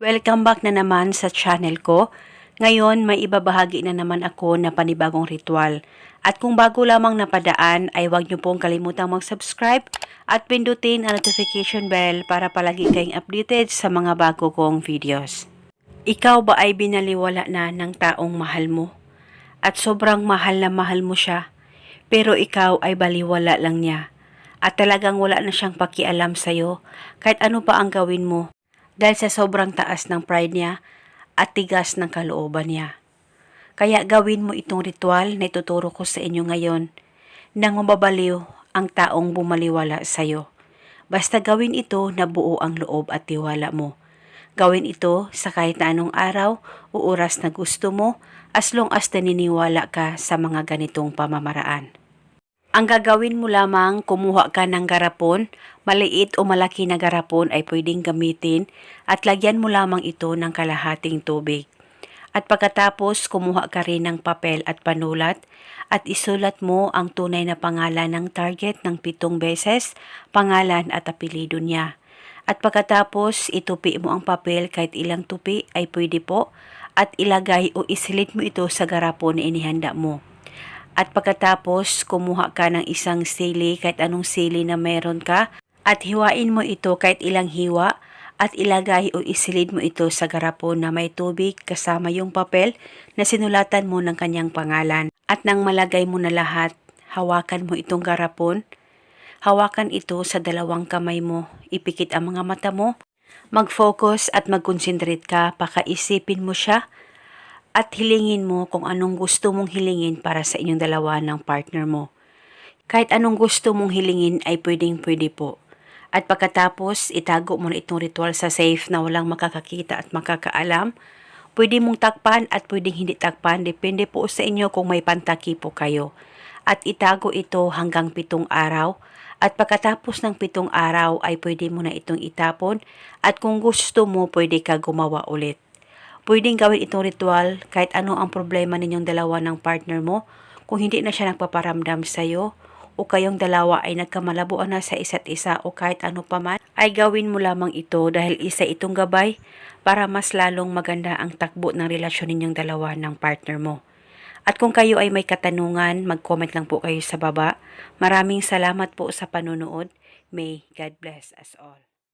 Welcome back na naman sa channel ko. Ngayon, may ibabahagi na naman ako na panibagong ritual. At kung bago lamang napadaan, ay huwag niyo pong kalimutang mag-subscribe at pindutin ang notification bell para palagi kayong updated sa mga bago kong videos. Ikaw ba ay binaliwala na ng taong mahal mo? At sobrang mahal na mahal mo siya, pero ikaw ay baliwala lang niya. At talagang wala na siyang pakialam sa'yo kahit ano pa ang gawin mo dahil sa sobrang taas ng pride niya at tigas ng kalooban niya. Kaya gawin mo itong ritual na ituturo ko sa inyo ngayon nang mababaliw ang taong bumaliwala sa'yo. Basta gawin ito na buo ang loob at tiwala mo. Gawin ito sa kahit na anong araw o oras na gusto mo as long as naniniwala ka sa mga ganitong pamamaraan. Ang gagawin mo lamang, kumuha ka ng garapon, maliit o malaki na garapon ay pwedeng gamitin at lagyan mo lamang ito ng kalahating tubig. At pagkatapos, kumuha ka rin ng papel at panulat at isulat mo ang tunay na pangalan ng target ng pitong beses, pangalan at apelido niya. At pagkatapos, itupi mo ang papel kahit ilang tupi ay pwede po at ilagay o isilit mo ito sa garapon na inihanda mo. At pagkatapos, kumuha ka ng isang sili kahit anong sili na meron ka at hiwain mo ito kahit ilang hiwa at ilagay o isilid mo ito sa garapon na may tubig kasama yung papel na sinulatan mo ng kanyang pangalan. At nang malagay mo na lahat, hawakan mo itong garapon. Hawakan ito sa dalawang kamay mo. Ipikit ang mga mata mo. Mag-focus at mag-concentrate ka. Pakaisipin mo siya at hilingin mo kung anong gusto mong hilingin para sa inyong dalawa ng partner mo. Kahit anong gusto mong hilingin ay pwedeng pwede po. At pagkatapos, itago mo na itong ritual sa safe na walang makakakita at makakaalam. Pwede mong takpan at pwedeng hindi takpan. Depende po sa inyo kung may pantaki po kayo. At itago ito hanggang pitong araw. At pagkatapos ng pitong araw ay pwede mo na itong itapon. At kung gusto mo, pwede ka gumawa ulit. Pwedeng gawin itong ritual kahit ano ang problema ninyong dalawa ng partner mo. Kung hindi na siya nagpaparamdam sa'yo o kayong dalawa ay nagkamalabuan na sa isa't isa o kahit ano pa man, ay gawin mo lamang ito dahil isa itong gabay para mas lalong maganda ang takbo ng relasyon ninyong dalawa ng partner mo. At kung kayo ay may katanungan, mag-comment lang po kayo sa baba. Maraming salamat po sa panonood. May God bless us all.